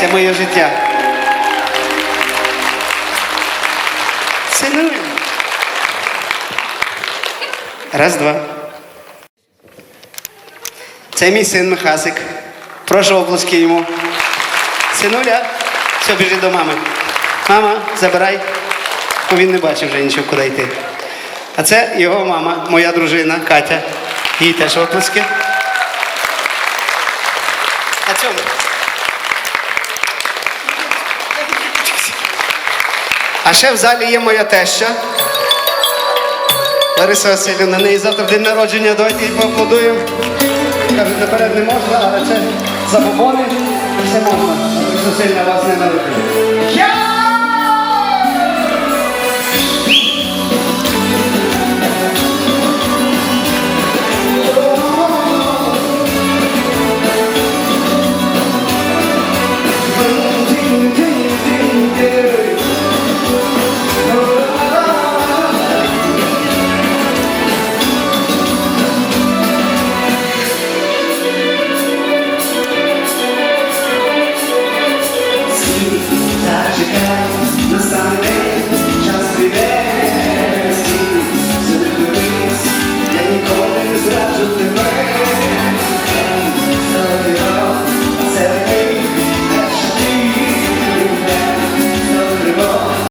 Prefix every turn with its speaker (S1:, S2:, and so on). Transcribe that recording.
S1: Це моє життя. Синуль. Раз, два. Це мій син Михасик. Прошу оплески йому. Синуля, все, біжи до мами. Мама, забирай. Бо він не бачив вже нічого, куди йти. А це його мама, моя дружина Катя. Їй теж оплески. А цьому. А ще в залі є моя теща. Лариса Васильівна, на неї завтра день народження, давайте їй поаплодуємо. Кажуть, наперед не можна, але це забобони, все можна. Сильно вас не народжує. Я